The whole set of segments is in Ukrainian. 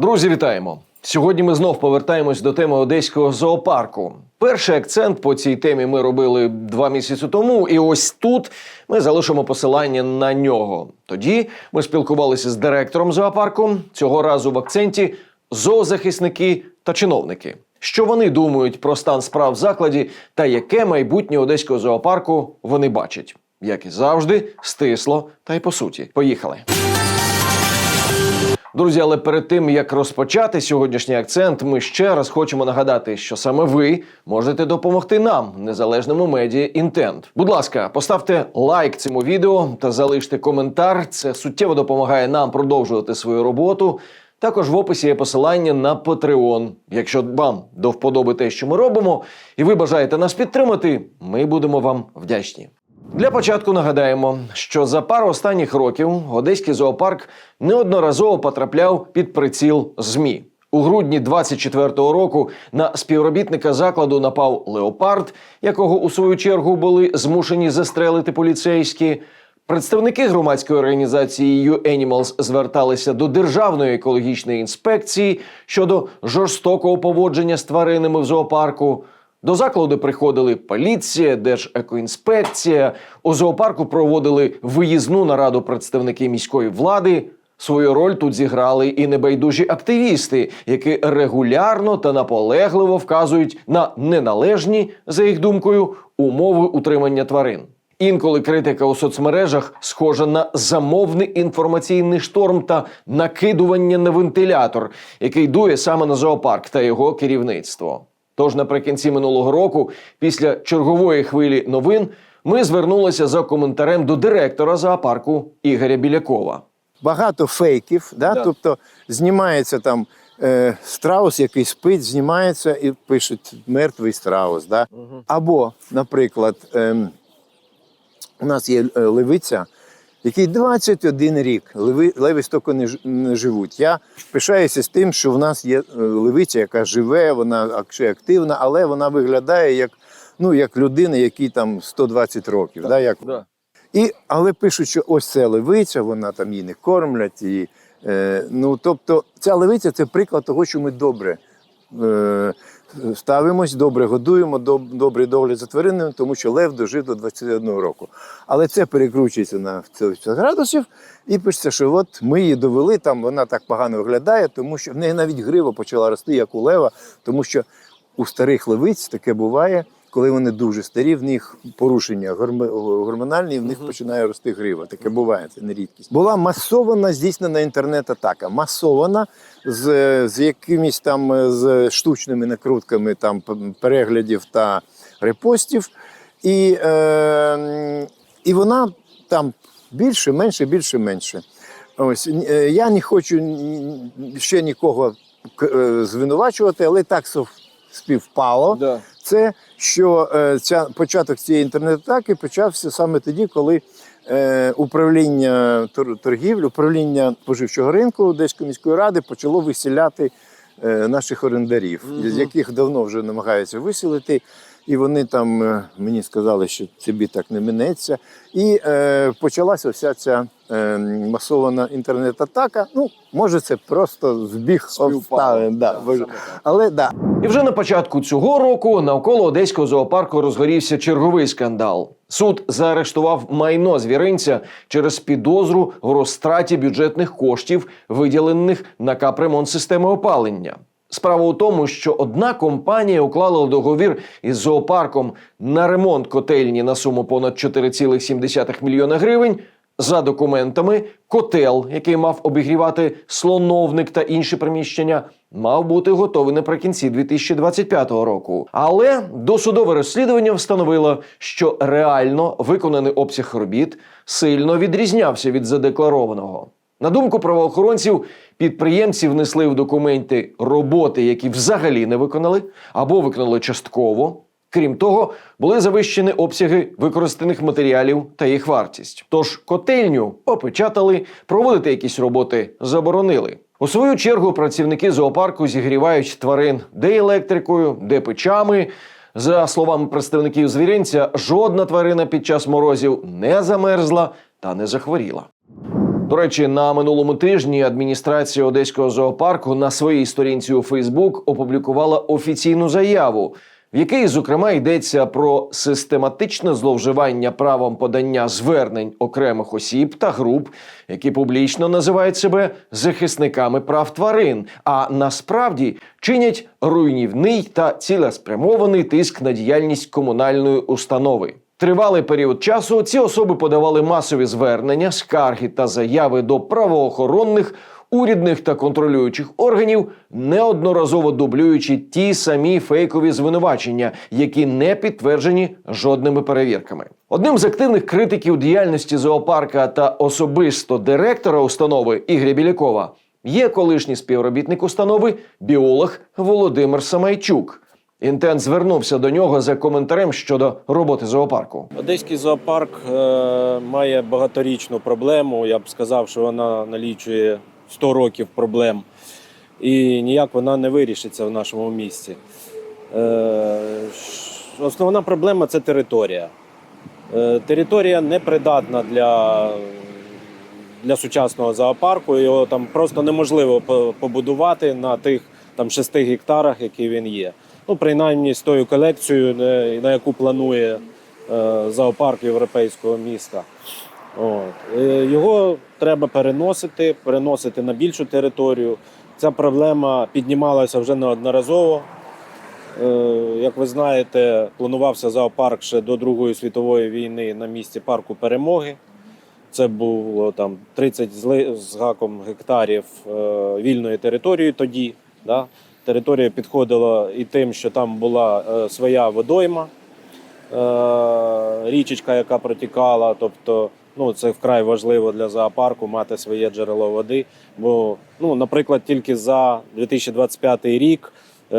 Друзі, вітаємо! Сьогодні ми знов повертаємось до теми одеського зоопарку. Перший акцент по цій темі ми робили два місяці тому, і ось тут ми залишимо посилання на нього. Тоді ми спілкувалися з директором зоопарку. Цього разу в акценті зоозахисники та чиновники. Що вони думають про стан справ в закладі та яке майбутнє одеського зоопарку вони бачать? Як і завжди, стисло та й по суті. Поїхали. Друзі, але перед тим як розпочати сьогоднішній акцент, ми ще раз хочемо нагадати, що саме ви можете допомогти нам, незалежному медіа Інтент. Будь ласка, поставте лайк цьому відео та залиште коментар. Це суттєво допомагає нам продовжувати свою роботу. Також в описі є посилання на Patreon. Якщо вам до вподоби те, що ми робимо, і ви бажаєте нас підтримати, ми будемо вам вдячні. Для початку нагадаємо, що за пару останніх років одеський зоопарк неодноразово потрапляв під приціл ЗМІ. У грудні 24-го року на співробітника закладу напав леопард, якого у свою чергу були змушені застрелити поліцейські. Представники громадської організації «You Animals» зверталися до Державної екологічної інспекції щодо жорстокого поводження з тваринами в зоопарку. До закладу приходили поліція, Держекоінспекція. У зоопарку проводили виїзну нараду представники міської влади. Свою роль тут зіграли і небайдужі активісти, які регулярно та наполегливо вказують на неналежні, за їх думкою, умови утримання тварин. Інколи критика у соцмережах схожа на замовний інформаційний шторм та накидування на вентилятор, який дує саме на зоопарк та його керівництво. Тож наприкінці минулого року, після чергової хвилі новин, ми звернулися за коментарем до директора зоопарку Ігоря Білякова. багато фейків, да? Да. тобто знімається там е, страус, який спить, знімається і пишуть мертвий страус. Да? Або, наприклад, ем, у нас є е, левиця, який 21 рік. Леви, леви стільки не, не живуть. Я пишаюся з тим, що в нас є е, левиця, яка живе, вона ще активна, але вона виглядає як, ну, як людина, якій там 120 років. Да? Як, Да. і, але пишуть, що ось це левиця, вона там її не кормлять. І, е, ну, тобто, ця левиця це приклад того, що ми добре е, ставимось, добре годуємо, доб, добрий догляд за тваринами, тому що лев дожив до 21 року. Але це перекручується на 180 градусів і пишеться, що от ми її довели, там вона так погано виглядає, тому що в неї навіть грива почала рости, як у лева, тому що у старих левиць таке буває, коли вони дуже старі, в них порушення гормо- гормональні, в них починає рости грива. Таке буває, це не рідкість. Була масована здійснена інтернет-атака. Масована з, з якимись там з штучними накрутками там переглядів та репостів. І, е, і вона там більше, менше, більше, менше. Ось е, я не хочу ще нікого е, звинувачувати, але так співпало. Да. Це що е, ця початок цієї інтернет-атаки почався саме тоді, коли е, управління тор- торгівлі, управління споживчого ринку Одеської міської ради почало виселяти е, наших орендарів, з яких давно вже намагаються виселити. І вони там мені сказали, що тобі так не минеться. І е, почалася вся ця масована інтернет-атака. Ну, може, це просто збіг обставин. Да, але да, І вже на початку цього року навколо одеського зоопарку розгорівся черговий скандал. Суд заарештував майно звіринця через підозру в розтраті бюджетних коштів, виділених на капремонт системи опалення. Справа у тому, що одна компанія уклала договір із зоопарком на ремонт котельні на суму понад 4,7 мільйона гривень. За документами, котел, який мав обігрівати слоновник та інші приміщення, мав бути готовий наприкінці 2025 року. Але досудове розслідування встановило, що реально виконаний обсяг робіт сильно відрізнявся від задекларованого. На думку правоохоронців, підприємці внесли в документи роботи, які взагалі не виконали, або виконали частково. Крім того, були завищені обсяги використаних матеріалів та їх вартість. Тож котельню опечатали, проводити якісь роботи заборонили. У свою чергу працівники зоопарку зігрівають тварин де електрикою, де печами. За словами представників звіринця, жодна тварина під час морозів не замерзла та не захворіла. До речі, на минулому тижні адміністрація одеського зоопарку на своїй сторінці у Фейсбук опублікувала офіційну заяву, в якій, зокрема, йдеться про систематичне зловживання правом подання звернень окремих осіб та груп, які публічно називають себе захисниками прав тварин, а насправді чинять руйнівний та цілеспрямований тиск на діяльність комунальної установи. Тривалий період часу ці особи подавали масові звернення, скарги та заяви до правоохоронних, урядних та контролюючих органів, неодноразово дублюючи ті самі фейкові звинувачення, які не підтверджені жодними перевірками. Одним з активних критиків діяльності зоопарка та особисто директора установи Ігоря Білякова є колишній співробітник установи біолог Володимир Самайчук. Інтент звернувся до нього за коментарем щодо роботи зоопарку. Одеський зоопарк е, має багаторічну проблему. Я б сказав, що вона налічує 100 років проблем, і ніяк вона не вирішиться в нашому місті. Е, основна проблема це територія. Е, територія непридатна для, для сучасного зоопарку. Його там просто неможливо побудувати на тих там 6 гектарах, які він є. Ну, принаймні з тою колекцією, на яку планує е, зоопарк європейського міста. От. Е, Його треба переносити, переносити на більшу територію. Ця проблема піднімалася вже неодноразово. Е, Як ви знаєте, планувався зоопарк ще до Другої світової війни на місці парку Перемоги. Це було там 30 з гаком гектарів е, вільної території тоді. Да? Територія підходила і тим, що там була своя водойма, річечка, яка протікала. Тобто, ну, це вкрай важливо для зоопарку мати своє джерело води. Бо, ну, наприклад, тільки за 2025 рік е,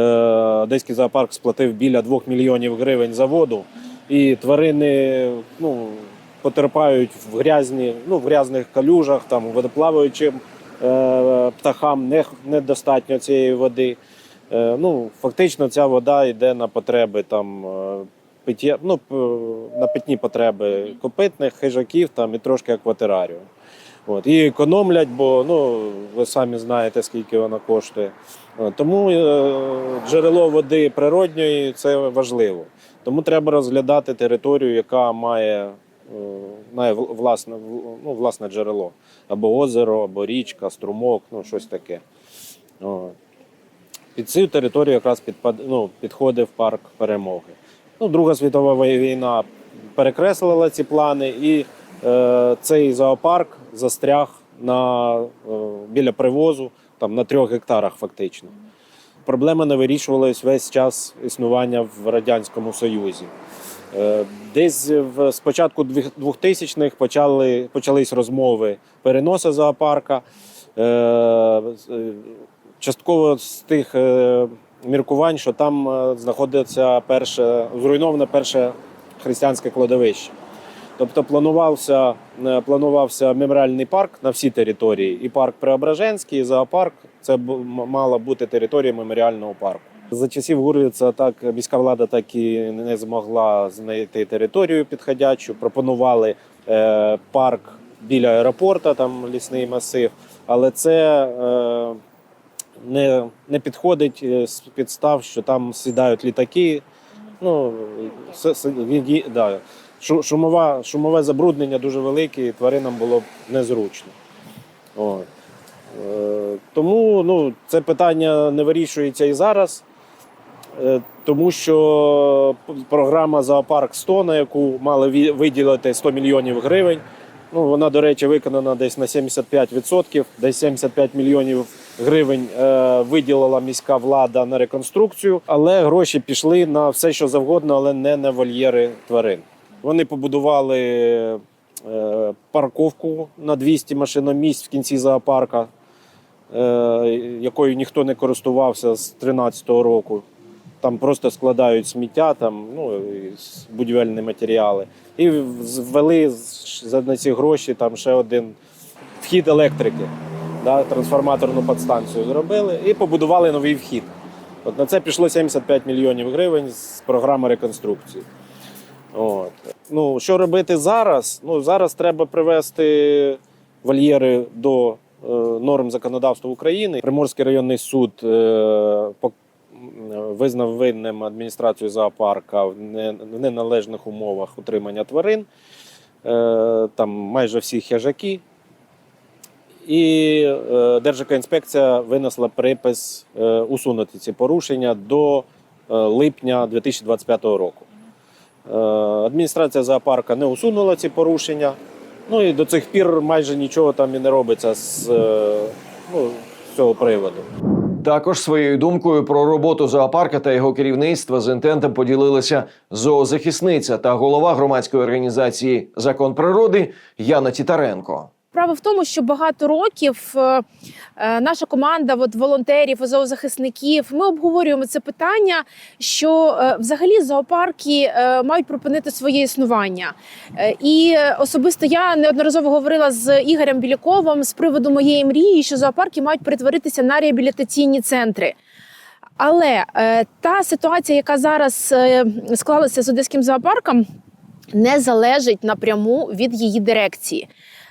Одеський зоопарк сплатив біля 2 мільйонів гривень за воду. І тварини ну, потерпають в грязні, ну, в грязних калюжах, там, водоплаваючим е, птахам не, недостатньо цієї води. Е, ну, фактично ця вода йде на потреби там, пиття, ну, на питні потреби копитних, хижаків там, і трошки акватерарію. От. І економлять, бо ну, ви самі знаєте, скільки вона коштує. Тому е, джерело води природньої це важливо. Тому треба розглядати територію, яка має, е, має власне, ну, власне джерело. Або озеро, або річка, струмок, ну щось таке. Під цю територію якраз підпад, ну, підходив парк перемоги. Ну, Друга світова війна перекреслила ці плани, і е, цей зоопарк застряг на, е, біля привозу там, на трьох гектарах фактично. Проблема не вирішувалась весь час існування в Радянському Союзі. Е, Десь в, з початку 2000-х почали, почались розмови переносу зоопарка. Е, е, Частково з тих міркувань, що там е, знаходиться перше, зруйноване перше християнське кладовище. Тобто планувався, е, планувався меморіальний парк на всій території, і парк Преображенський, і зоопарк. Це мала бути територія меморіального парку. За часів Гурвіца так міська влада так і не змогла знайти територію підходячу. Пропонували е, парк біля аеропорта, там лісний масив, але це е, не, не підходить е, з підстав, що там сідають літаки. Ну, с- с- він да, шумова, шумове забруднення дуже велике, і тваринам було б незручно. От. Е, Тому ну, це питання не вирішується і зараз, Е, тому що програма Зоопарк 100, на яку мали виділити 100 мільйонів гривень, ну, вона, до речі, виконана десь на 75%, десь 75 мільйонів гривень е, виділила міська влада на реконструкцію, але гроші пішли на все, що завгодно, але не на вольєри тварин. Вони побудували е, парковку на 200 машиномісць в кінці зоопарка, е, якою ніхто не користувався з 2013 року. Там просто складають сміття, там, ну, будівельні матеріали. І ввели за ці гроші там ще один вхід електрики. Да, трансформаторну підстанцію зробили і побудували новий вхід. От на це пішло 75 мільйонів гривень з програми реконструкції. От. Ну, що робити зараз? Ну, зараз треба привести вольєри до е, норм законодавства України. Приморський районний суд е, пок- визнав винним адміністрацію зоопарка в не- в неналежних умовах утримання тварин. Е, Там майже всі хижаки. І е, Держекоінспекція винесла припис е, усунути ці порушення до е, липня 2025 року. Адміністрація зоопарка не усунула ці порушення. Ну і до цих пір майже нічого там і не робиться з, ну, з цього приводу. Також своєю думкою про роботу зоопарка та його керівництва з інтентом поділилися зоозахисниця та голова громадської організації Закон природи Яна Тітаренко. Справа в тому, що багато років е, е, наша команда от, волонтерів, зоозахисників, ми обговорюємо це питання, що е, взагалі зоопарки мають припинити своє існування. І особисто я неодноразово говорила з Ігорем Біляковим з приводу моєї мрії, що зоопарки мають перетворитися на реабілітаційні центри. Але та ситуація, яка зараз склалася з одеським зоопарком, не залежить напряму від її дирекції.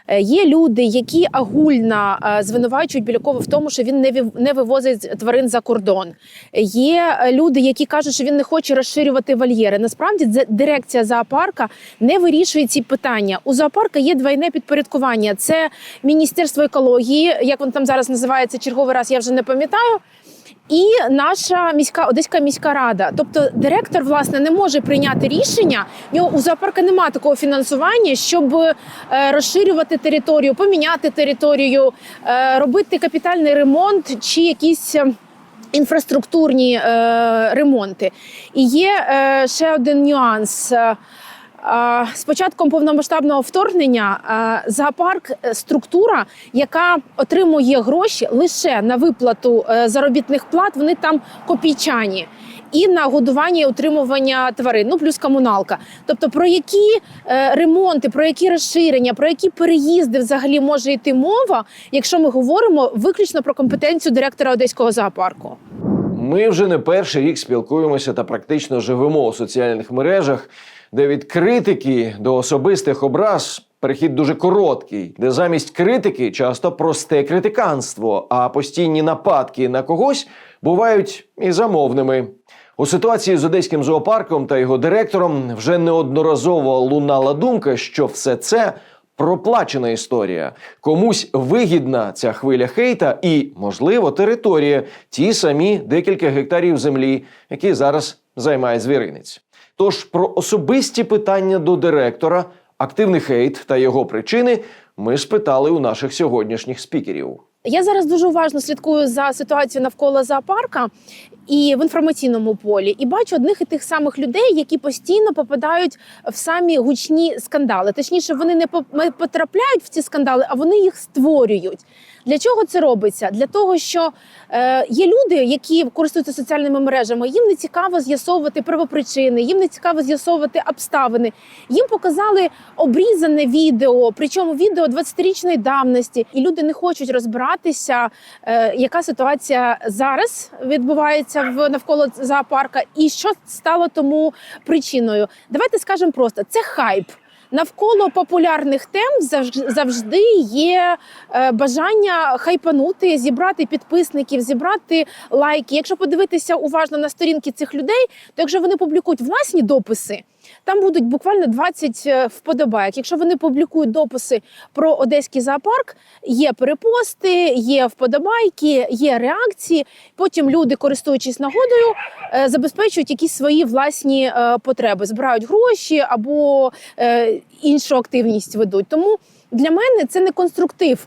Е, Є люди, які агульно е, звинувачують Білякова в тому, що він не вив- вивозить тварин за кордон. Є е, люди, які кажуть, що він не хоче розширювати вольєри. Насправді дирекція зоопарка не вирішує ці питання. У зоопарка є двойне підпорядкування: це міністерство екології, як воно там зараз називається черговий раз, я вже не пам'ятаю. І наша міська одеська міська рада, тобто директор власне не може прийняти рішення. В нього у зоопарка немає такого фінансування, щоб е, розширювати територію, поміняти територію, е, робити капітальний ремонт чи якісь. е, Інфраструктурні е, ремонти. І є е, ще один нюанс. З початком повномасштабного вторгнення зоопарк е, структура, яка отримує гроші лише на виплату е, заробітних плат, вони там копійчані. І на годування і утримування тварин, ну плюс комуналка. Тобто, про які е, ремонти, про які розширення, про які переїзди взагалі може йти мова, якщо ми говоримо виключно про компетенцію директора одеського зоопарку. Ми вже не перший рік спілкуємося та практично живемо у соціальних мережах, де від критики до особистих образ перехід дуже короткий, де замість критики часто просте критиканство, а постійні нападки на когось бувають і замовними. У ситуації з одеським зоопарком та його директором вже неодноразово лунала думка, що все це проплачена історія. Комусь вигідна ця хвиля хейта і, можливо, територія, ті самі декілька гектарів землі, які зараз займає звіринець. Тож про особисті питання до директора, активний хейт та його причини ми спитали у наших сьогоднішніх спікерів. Я зараз дуже уважно слідкую за ситуацією навколо зоопарка і в інформаційному полі, і бачу одних і тих самих людей, які постійно попадають в самі гучні скандали. Точніше, вони не по- потрапляють в ці скандали, а вони їх створюють. Для чого це робиться? Для того, що е, є люди, які користуються соціальними мережами, їм не цікаво з'ясовувати правопричини, їм не цікаво з'ясовувати обставини. Їм показали обрізане відео, причому відео 20-річної давності, і люди не хочуть розбиратися, е, яка ситуація зараз відбувається в навколо зоопарка, і що стало тому причиною. Давайте скажемо просто: це хайп. Навколо популярних тем завжди є е, бажання хайпанути, зібрати підписників, зібрати лайки. Якщо подивитися уважно на сторінки цих людей, то якщо вони публікують власні дописи, там будуть буквально 20 е, вподобайок. Якщо вони публікують дописи про одеський зоопарк, є перепости, є вподобайки, є реакції. Потім люди, користуючись нагодою, е, забезпечують якісь свої власні е, потреби, збирають гроші або іншу активність ведуть. Тому для мене це не конструктив.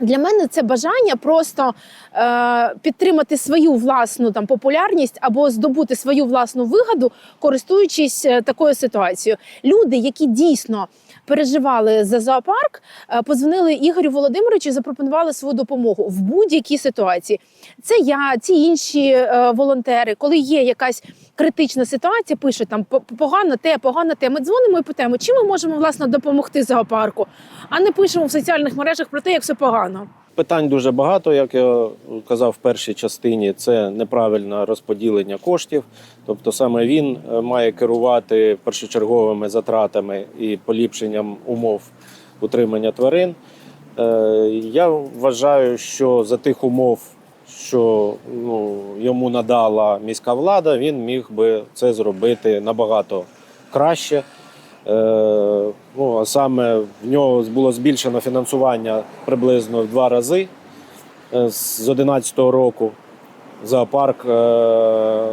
Для мене це бажання просто е, підтримати свою власну там популярність або здобути свою власну вигоду, користуючись е, такою ситуацією. Люди, які дійсно переживали за зоопарк, е, позвонили Ігорю Володимировичу запропонували свою допомогу в будь-якій ситуації. Це я, ці інші е, волонтери, коли є якась критична ситуація, пишуть там «По- погано те, погано те. Ми дзвонимо і питаємо, чим ми можемо власне допомогти зоопарку, а не пишемо в соціальних мережах про те, як все погано. Питань дуже багато, як я казав в першій частині, це неправильне розподілення коштів. Тобто саме він е, має керувати першочерговими затратами і поліпшенням умов утримання тварин. Е, Я вважаю, що за тих умов, що ну, йому надала міська влада, він міг би це зробити набагато краще. Е, ну, а саме в нього було збільшено фінансування приблизно в два рази е, з 2011 року. Зоопарк, е,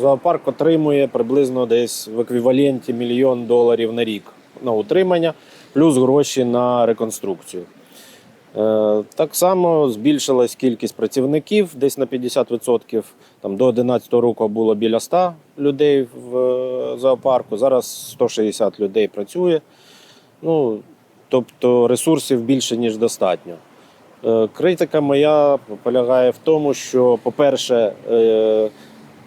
зоопарк отримує приблизно десь в еквіваленті мільйон доларів на рік на утримання, плюс гроші на реконструкцію. Так само збільшилась кількість працівників десь на 50%. Там до 2011 року було біля 100 людей в е, зоопарку. Зараз 160 людей працює. Ну, тобто ресурсів більше, ніж достатньо. Е, Критика моя полягає в тому, що, по-перше, е,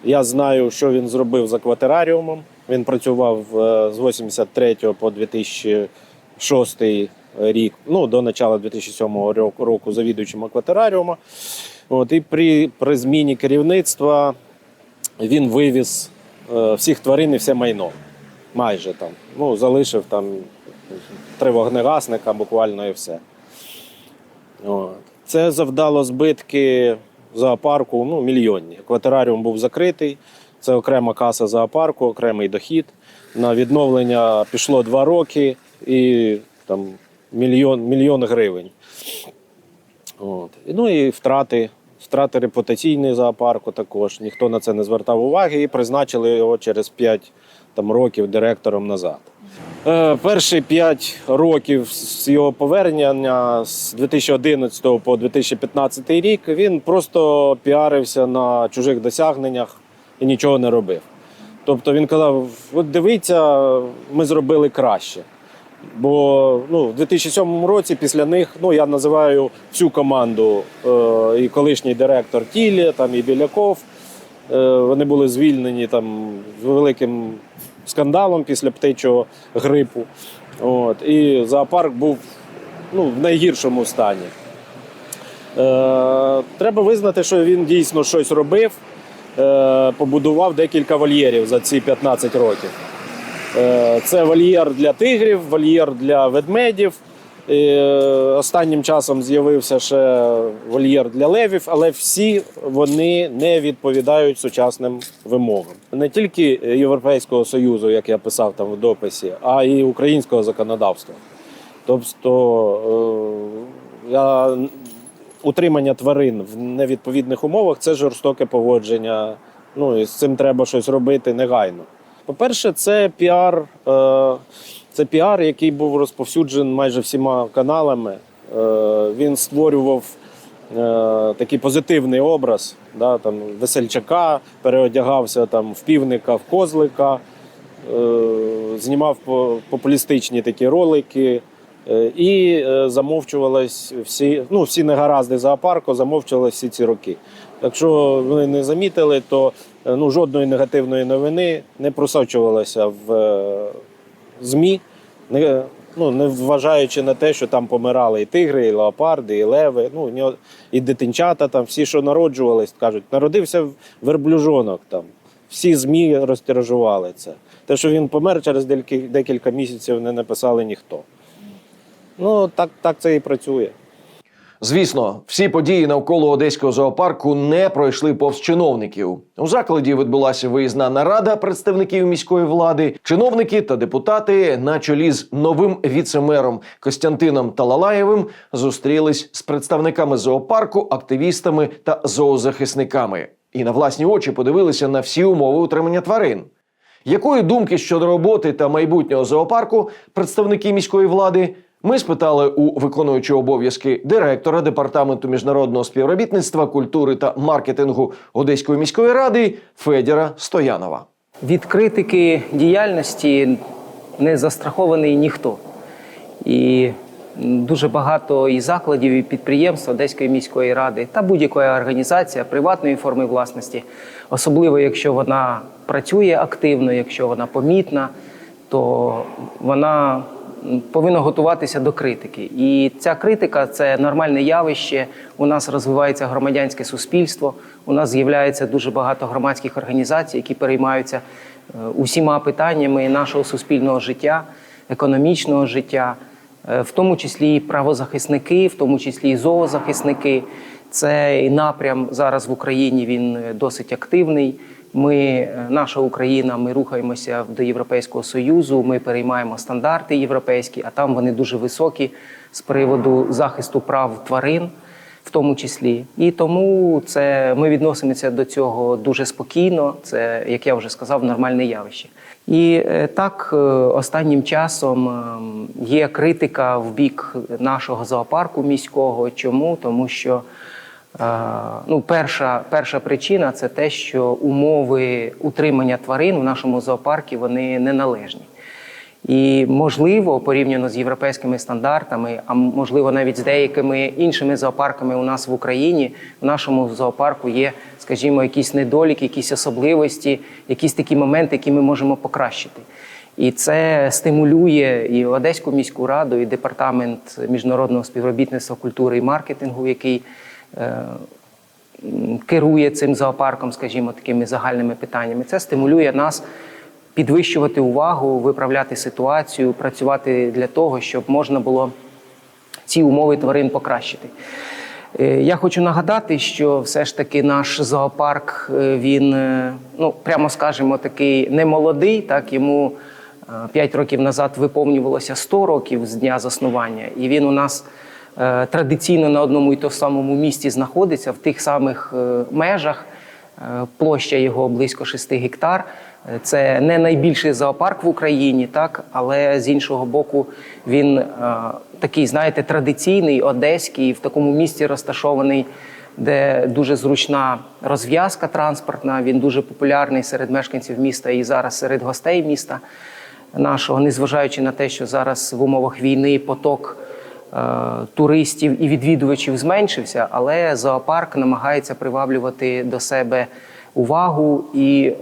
я знаю, що він зробив з акватераріумом. Він працював з 83 по 2006 рік, ну, до начала 2007 року, завідуючим акватераріума. От, і при, при зміні керівництва він вивіз всіх тварин і все майно. Майже там. Ну, залишив там три вогнегасника, буквально і все. Це завдало збитки зоопарку ну, мільйонні. Акватераріум був закритий, це окрема каса зоопарку, окремий дохід. На відновлення пішло два роки і там, мільйон, мільйон гривень. От. Ну і втрати, втрати репутаційної зоопарку також. Ніхто на це не звертав уваги і призначили його через 5 там, років директором назад. Е, Перші 5 років з його повернення з 2011 по 2015 рік він просто піарився на чужих досягненнях і нічого не робив. Тобто він казав: от дивіться, ми зробили краще. Бо ну, в 2007 році після них ну, я називаю всю команду е, і колишній директор Тілі, там, і Біляков. Е, вони були звільнені там, з великим скандалом після птичого грипу. От, і зоопарк був ну, в найгіршому стані. Е, треба визнати, що він дійсно щось робив, е, побудував декілька вольєрів за ці 15 років. Е, Це вольєр для тигрів, вольєр для ведмедів. Е, Останнім часом з'явився ще вольєр для левів, але всі вони не відповідають сучасним вимогам. Не тільки Європейського союзу, як я писав там в дописі, а й українського законодавства. Тобто е, я, утримання тварин в невідповідних умовах це жорстоке поводження. Ну і з цим треба щось робити негайно. По-перше, це піар, е, це піар, який був розповсюджений майже всіма каналами. Е, він створював е, такий позитивний образ, да, там, весельчака, переодягався там, в півника, в козлика, знімав популістичні такі ролики. І замовчувались всі, ну, всі негаразди зоопарку, замовчувались всі ці роки. Якщо ви не замітили, то е, ну, жодної негативної новини не просочувалося в е, ЗМІ, не, ну, не вважаючи на те, що там помирали і тигри, і леопарди, і леви, ну, і дитинчата, там, всі, що народжувались, кажуть, народився верблюжонок. Там. Всі ЗМІ розтиражували це. Те, що він помер через декілька місяців, не написали ніхто. Ну, так, так це і працює. Звісно, всі події навколо одеського зоопарку не пройшли повз чиновників. У закладі відбулася виїзна нарада представників міської влади, чиновники та депутати на чолі з новим віцемером Костянтином Талалаєвим зустрілись з представниками зоопарку, активістами та зоозахисниками і на власні очі подивилися на всі умови утримання тварин. Якої думки щодо роботи та майбутнього зоопарку представники міської влади? Ми спитали у виконуючого обов'язки директора департаменту міжнародного співробітництва, культури та маркетингу Одеської міської ради Федіра Стоянова. Від критики діяльності не застрахований ніхто. І дуже багато і закладів, і підприємств Одеської міської ради та будь-яка організація приватної форми власності, особливо якщо вона працює активно, якщо вона помітна, то вона м, повинна готуватися до критики. І ця критика це нормальне явище. У нас розвивається громадянське суспільство. У нас з'являється дуже багато громадських організацій, які переймаються е, усіма питаннями нашого суспільного життя, економічного життя, е, в тому числі і правозахисники, в тому числі і зоозахисники. Цей напрям зараз в Україні він е, досить активний. Ми, е, наша Україна, ми рухаємося до Європейського Союзу, ми переймаємо стандарти європейські, а там вони дуже високі з приводу захисту прав тварин в тому числі. І тому це ми відносимося до цього дуже спокійно. Це, як я вже сказав, нормальне явище. І е, так е, останнім часом е, є критика в бік нашого зоопарку міського. Чому? Тому що ну, перша, перша причина це те, що умови утримання тварин в нашому зоопарку вони неналежні. І можливо, порівняно з європейськими стандартами, а можливо навіть з деякими іншими зоопарками у нас в Україні, в нашому зоопарку є, скажімо, якісь недоліки, якісь особливості, якісь такі моменти, які ми можемо покращити. І це стимулює і Одеську міську раду, і департамент міжнародного співробітництва культури і маркетингу, який е, керує цим зоопарком, скажімо, такими загальними питаннями. Це стимулює нас підвищувати увагу, виправляти ситуацію, працювати для того, щоб можна було ці умови тварин покращити. Е, Я хочу нагадати, що все ж таки наш зоопарк е, він, е, ну прямо скажемо, такий не молодий. Так йому 5 років назад виповнювалося 100 років з дня заснування, і він у нас е, традиційно на одному і тому самому місці знаходиться в тих самих е, межах. Е, Площа його близько 6 гектар. Е, Це не найбільший зоопарк в Україні, так але з іншого боку, він е, такий, знаєте, традиційний, одеський, в такому місці розташований, де дуже зручна розв'язка транспортна. Він дуже популярний серед мешканців міста і зараз серед гостей міста нашого, незважаючи на те, що зараз в умовах війни поток е, туристів і відвідувачів зменшився, але зоопарк намагається приваблювати до себе увагу і е,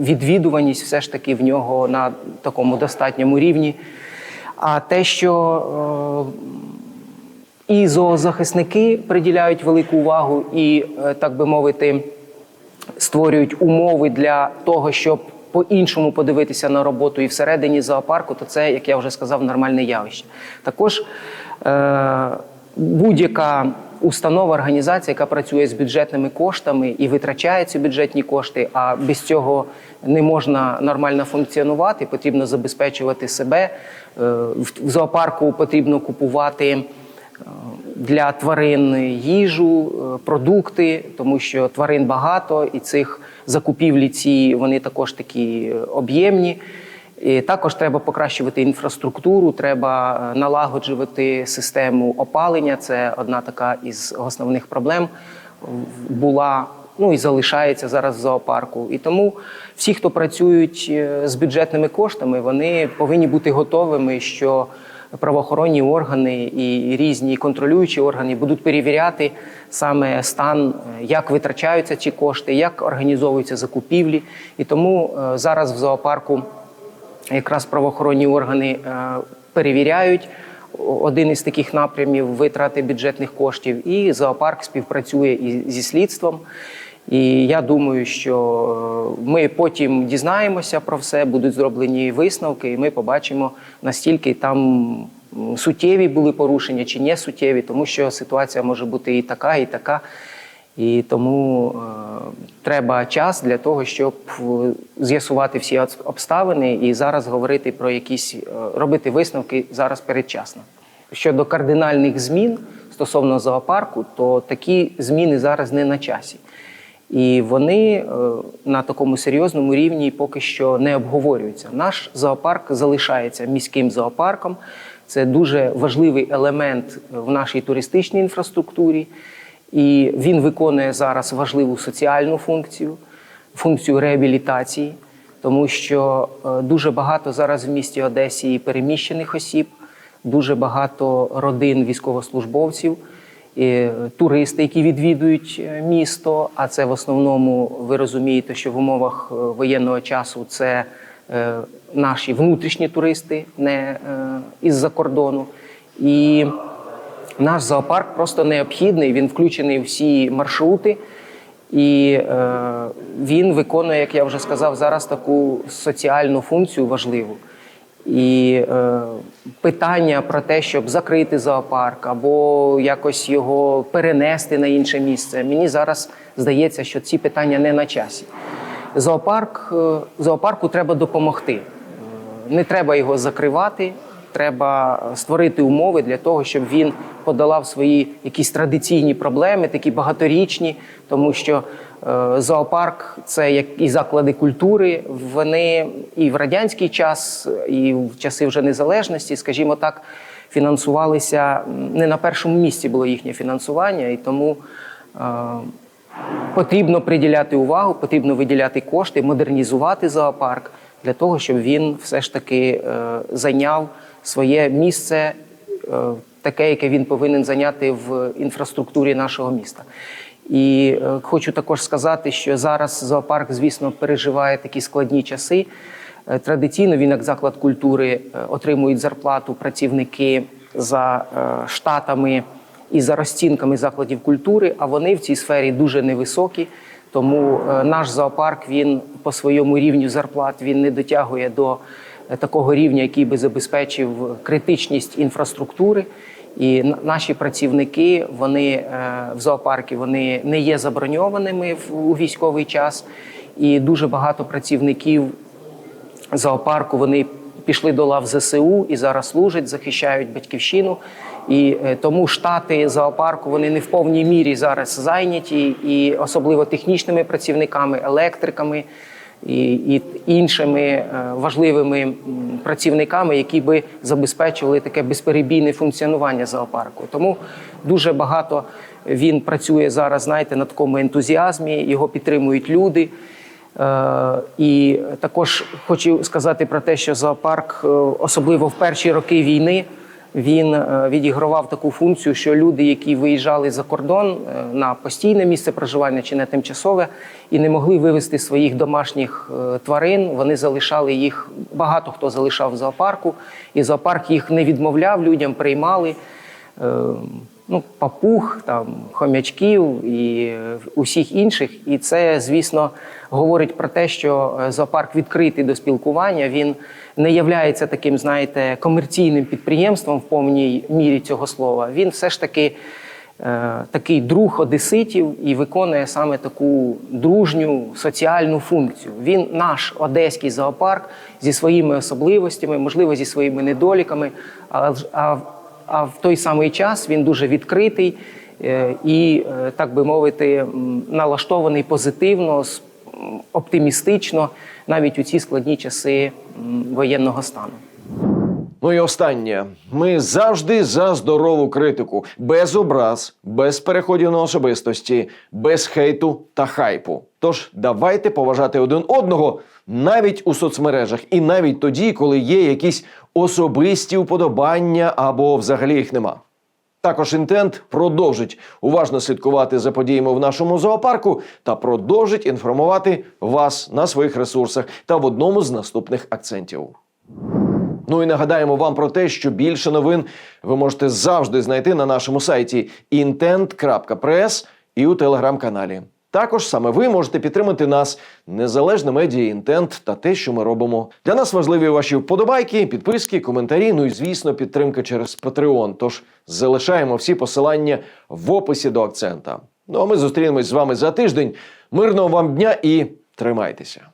відвідуваність все ж таки в нього на такому достатньому рівні. А те, що е, і зоозахисники приділяють велику увагу, і, е, так би мовити, створюють умови для того, щоб по-іншому подивитися на роботу і всередині зоопарку, то це, як я вже сказав, нормальне явище. Також е, будь-яка установа, організація, яка працює з бюджетними коштами і витрачає ці бюджетні кошти, а без цього не можна нормально функціонувати, потрібно забезпечувати себе. Е, В зоопарку потрібно купувати для тварин їжу, е, продукти, тому що тварин багато, і цих закупівлі ці вони також такі е, об'ємні. І також треба покращувати інфраструктуру, треба е, налагоджувати систему опалення. Це одна така із основних проблем була. Ну і залишається зараз в зоопарку. І тому всі, хто працюють е, з бюджетними коштами, вони повинні бути готовими, що правоохоронні органи і різні контролюючі органи будуть перевіряти саме стан, е, як витрачаються ці кошти, як організовуються закупівлі. І тому зараз в зоопарку якраз правоохоронні органи е, перевіряють один із таких напрямів витрати бюджетних коштів, і зоопарк співпрацює і зі слідством. І я думаю, що е, ми потім дізнаємося про все, будуть зроблені висновки, і ми побачимо, настільки там суттєві були порушення чи не суттєві, тому що ситуація може бути і така, і така. І тому е, треба час для того, щоб е, з'ясувати всі обставини і зараз говорити про якісь е, робити висновки зараз передчасно. Щодо кардинальних змін стосовно зоопарку, то такі зміни зараз не на часі. І вони на такому серйозному рівні поки що не обговорюються. Наш зоопарк залишається міським зоопарком. Це дуже важливий елемент в нашій туристичній інфраструктурі, і він виконує зараз важливу соціальну функцію, функцію реабілітації, тому що е, дуже багато зараз в місті Одесі переміщених осіб, дуже багато родин військовослужбовців і туристи, які відвідують е, місто. А це в основному ви розумієте, що в умовах е, воєнного часу це е, наші внутрішні туристи, не е, із-за кордону. І наш зоопарк просто необхідний. Він включений в всі маршрути. І е, він виконує, як я вже сказав, зараз таку соціальну функцію важливу. І е, питання про те, щоб закрити зоопарк або якось його перенести на інше місце, мені зараз здається, що ці питання не на часі. Зоопарк, е, зоопарку треба допомогти. Е, Не треба його закривати. Треба створити умови для того, щоб він подолав свої якісь традиційні проблеми, такі багаторічні, тому що е, зоопарк це як і заклади культури. Вони і в радянський час, і в часи вже незалежності, скажімо так, фінансувалися не на першому місці було їхнє фінансування, і тому е, потрібно приділяти увагу, потрібно виділяти кошти, модернізувати зоопарк для того, щоб він все ж таки е, зайняв своє місце, е, таке, яке він повинен зайняти в інфраструктурі нашого міста. І е, хочу також сказати, що зараз зоопарк, звісно, переживає такі складні часи. Е, Традиційно він, як заклад культури, отримують зарплату працівники за штатами і за розцінками закладів культури, а вони в цій сфері дуже невисокі. Тому наш зоопарк він по своєму рівню зарплат він не дотягує до такого рівня, який би забезпечив критичність інфраструктури. І наші працівники вони е, в зоопаркі вони не є заброньованими у військовий час, і дуже багато працівників зоопарку вони пішли до лав ЗСУ і зараз служать, захищають батьківщину. І е, тому штати зоопарку вони не в повній мірі зараз зайняті, і особливо технічними працівниками, електриками і, і іншими е, важливими працівниками, які би забезпечували таке безперебійне функціонування зоопарку. Тому дуже багато він працює зараз, знаєте, на такому ентузіазмі, його підтримують люди. Е, І також хочу сказати про те, що зоопарк, е, особливо в перші роки війни, він е, відігравав таку функцію, що люди, які виїжджали за кордон е, на постійне місце проживання чи на тимчасове, і не могли вивезти своїх домашніх е, тварин, вони залишали їх. Багато хто залишав в зоопарку, і зоопарк їх не відмовляв, людям приймали. Ну, папуг, там, хомячків і е, усіх інших. І це, звісно, говорить про те, що е, зоопарк відкритий до спілкування. Він не являється таким, знаєте, комерційним підприємством в повній мірі цього слова. Він все ж таки. е, Такий друг одеситів і виконує саме таку дружню соціальну функцію. Він наш одеський зоопарк зі своїми особливостями, можливо, зі своїми недоліками, а, в той самий час він дуже відкритий е, і, е, так би мовити, налаштований позитивно, оптимістично, навіть у ці складні часи воєнного стану. Ну і останнє. Ми завжди за здорову критику, без образ, без переходів на особистості, без хейту та хайпу. Тож давайте поважати один одного навіть у соцмережах, і навіть тоді, коли є якісь особисті уподобання або взагалі їх нема. Також інтент продовжить уважно слідкувати за подіями в нашому зоопарку та продовжить інформувати вас на своїх ресурсах та в одному з наступних акцентів. Ну і нагадаємо вам про те, що більше новин ви можете завжди знайти на нашому сайті intent.press і у телеграм-каналі. Також саме ви можете підтримати нас, незалежне медіа інтент та те, що ми робимо. Для нас важливі ваші вподобайки, підписки, коментарі. Ну і звісно, підтримка через Patreon. Тож залишаємо всі посилання в описі до акцента. Ну а ми зустрінемось з вами за тиждень. Мирного вам дня і тримайтеся!